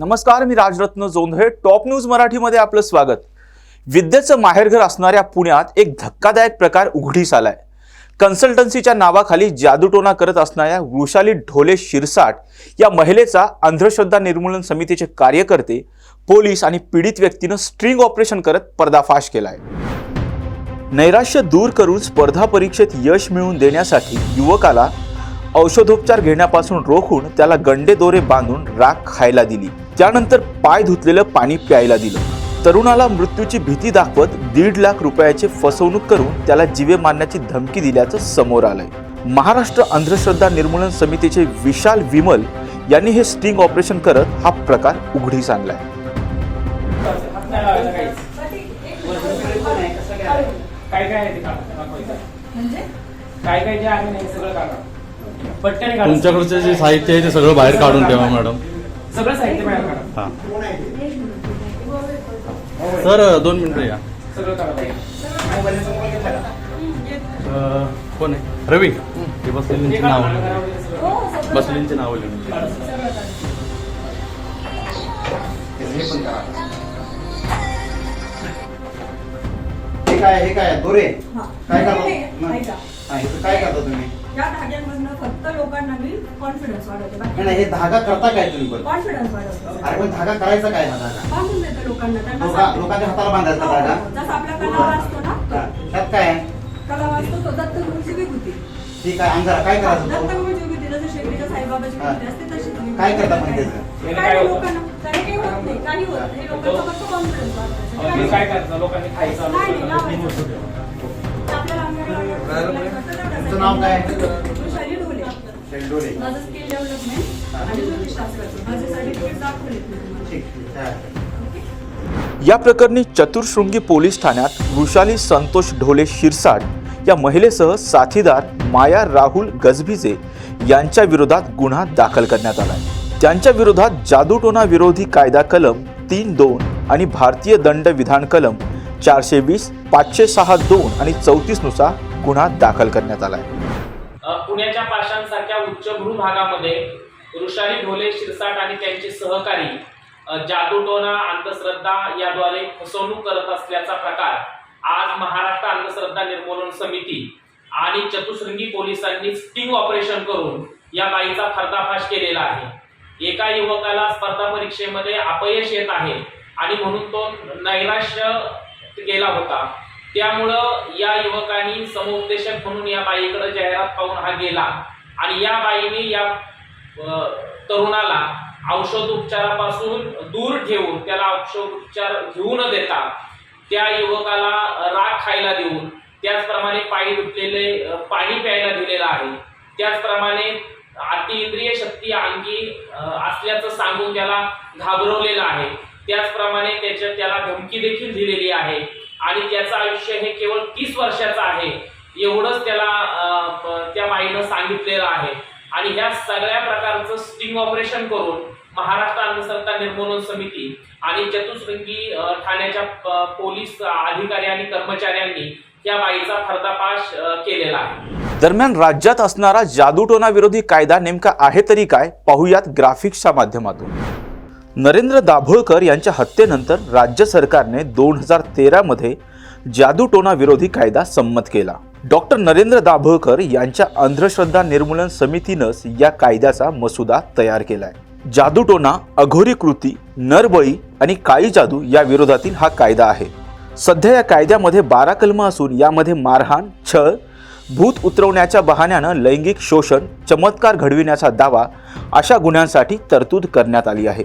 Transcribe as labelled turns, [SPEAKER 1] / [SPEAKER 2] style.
[SPEAKER 1] नमस्कार मी Rajratna Jondhale. Top news मराठीमध्ये आपलं स्वागत. विद्येचं माहेरघर असणाऱ्या पुण्यात एक धक्कादायक प्रकार उघडीस आलाय. कन्सल्टन्सीच्या नावाखाली जादूटोना करत असणाऱ्या वृषाली ढोले शिरसाट या महिलेचा अंधश्रद्धा निर्मूलन समितीचे कार्यकर्ते पोलीस आणि पीडित व्यक्तीनं स्ट्रिंग ऑपरेशन करत पर्दाफाश केलाय. नैराश्य दूर करून स्पर्धा परीक्षेत यश मिळवून देण्यासाठी युवकाला औषधोपचार घेण्यापासून रोखून त्याला गंडे दोरे बांधून राख खायला दिली. त्यानंतर पाय धुतलेलं पाणी प्यायला दिलं. तरुणाला मृत्यूची भीती दाखवत दीड लाख रुपयाची फसवणूक करून त्याला जीवे मारण्याची धमकी दिल्याचं समोर आलंय. महाराष्ट्र अंधश्रद्धा निर्मूलन समितीचे विशाल विमल यांनी हे स्टिंग ऑपरेशन करत हा प्रकार उघडीस आणलाय.
[SPEAKER 2] काय काय.
[SPEAKER 3] म्हणजे?
[SPEAKER 2] जे आहे सगळं काढा. पटकन काढा.
[SPEAKER 4] तुमच्याकडचं जे साहित्य आहे ते सगळं बाहेर काढून ठेवा मॅडम.
[SPEAKER 2] सगळं साहित्य बाहेर काढा.
[SPEAKER 4] हा. सर दोन मिनिटं या.
[SPEAKER 2] सगळं काढा
[SPEAKER 4] कोण आहे? रवी. हे बसलेलींची नाव.
[SPEAKER 3] हो
[SPEAKER 4] बसलेलींची नावं लिहून.
[SPEAKER 5] हे काय हे काय दोरे?
[SPEAKER 3] हा.
[SPEAKER 5] काय करता. हा, हे काय करता तुम्ही?
[SPEAKER 3] या धाग्यांमधनं फक्त लोकांना मी कॉन्फिडन्स वाढवते
[SPEAKER 5] नाही, नाही हे धागा करता काय तुम्ही पण
[SPEAKER 3] कॉन्फिडन्स वाढवते
[SPEAKER 5] अरे पण धागा करायचा काय हा धागा
[SPEAKER 3] बांधून देते लोकांना त्यांना
[SPEAKER 5] लोका-
[SPEAKER 3] सांगते.
[SPEAKER 5] लोकांच्या हाताला बांधायचा
[SPEAKER 3] हो,
[SPEAKER 5] धागा
[SPEAKER 3] हो. जसा आपला कला वाचतो
[SPEAKER 5] हा,
[SPEAKER 3] ना
[SPEAKER 5] त्यात काय आहे
[SPEAKER 3] कला वाचतो तो दत्त गुरुची विभूती
[SPEAKER 5] ठीक आहे अंधारा काय करायचं
[SPEAKER 3] दत्त
[SPEAKER 5] तो?
[SPEAKER 3] गुरुची विभूती जसं शेकडीच्या साईबाबाची
[SPEAKER 5] हा.
[SPEAKER 3] विभूती असते तशी तुम्ही
[SPEAKER 5] काय करता पण त्याचं?
[SPEAKER 3] काय नाही? लोकांना काही होत नाही काही होत नाही लोकांचा फक्त कॉन्फिडन्स
[SPEAKER 2] हे काय करता लोकांनी खायचं
[SPEAKER 3] नाही, नाही, लावायचं. आपल्याला अंगणवाडी
[SPEAKER 5] तुमचं नाव काय?
[SPEAKER 3] वृषाली ढोले
[SPEAKER 5] शेंडोरे
[SPEAKER 3] माझं स्किल डेव्हलपमेंट आणि ज्योतिषशास्त्राचं माझे सर्टिफिकेट दाखवले मी तुम्हाला.
[SPEAKER 5] ठीक ठीक आहे.
[SPEAKER 1] या प्रकरणी चतुर्शृंगी पोलीस ठाण्यात वृषाली संतोष ढोले शिरसाट या महिलेसह साथीदार माया राहुल गजभिजे यांच्या विरोधात गुन्हा दाखल करण्यात आलाय त्यांच्या विरोधात जादूटोना विरोधी कायदा कलम तीन दोन आणि भारतीय दंड विधान कलम चारशे वीस पाचशे सहा दोन आणि चौतीसनुसार गुन्हा दाखल करण्यात आलाय.
[SPEAKER 2] आहे पुण्याच्या पाषाणसारख्या उच्चभ्रू भागामध्ये वृषाली ढोले शिरसाट आणि त्यांचे सहकारी जादूटोना अंधश्रद्धा याद्वारे फसवणूक करत असल्याचा प्रकार आज महाराष्ट्र अंधश्रद्धा निर्मूलन समिती आणि चतुश्रृंगी पोलिसांनी स्टिंग ऑपरेशन करून या बाईचा फर्दाफाश केलेला आहे. एका युवकाला स्पर्धा परीक्षेमध्ये अपयश येत आहे आणि म्हणून तो नैराश्य गेला होता. त्यामुळं या युवकांनी समुपदेशक म्हणून या बाईकडे जाहिरात पाहून हा गेला. आणि या बाईने या तरुणाला औषध उपचारापासून दूर ठेवून त्याला औषध उपचार घेऊ न देता त्या युवकाला राग खायला देऊन त्याचप्रमाणे पायी दुटलेले पाणी प्यायला दिलेलं आहे. त्याचप्रमाणे अति इंद्रिय शक्ती अंगी असल्याचं सांगून त्याला घाबरवलेलं आहे. त्याचप्रमाणे त्याच्या त्याला धमकी देखील दिलेली आहे. आणि त्याचं आयुष्य हे केवळ तीस वर्षाचं आहे. एवढंच त्याला त्या बाईनं सांगितलेलं आहे. आणि ह्या सगळ्या प्रकारचं स्टिंग ऑपरेशन करून महाराष्ट्र अन्नसत्ता निर्मूलन समिती आणि चतुश्रृंगी ठाण्याच्या पोलीस अधिकारी आणि कर्मचाऱ्यांनी या बाईचा फर्दापाश केलेला आहे.
[SPEAKER 1] दरम्यान राज्यात असणारा जादूटोना विरोधी कायदा नेमका आहे तरी काय? पाहुयात ग्राफिक्सच्या माध्यमातून. नरेंद्र दाभोळकर यांच्या हत्येनंतर राज्य सरकारने दोन हजार तेरामध्ये जादूटोना विरोधी कायदा संमत केला. डॉक्टर नरेंद्र दाभोळकर यांच्या अंधश्रद्धा निर्मूलन समितीनंच या कायद्याचा मसुदा तयार केलाय. जादूटोना अघोरी कृती नरबळी आणि काळी जादू या विरोधातील हा कायदा आहे. सध्या या कायद्यामध्ये बारा कलम असून यामध्ये मारहाण छळ भूत उतरवण्याच्या बहाण्यानं लैंगिक शोषण चमत्कार घडविण्याचा दावा अशा गुन्ह्यांसाठी तरतूद करण्यात आली आहे.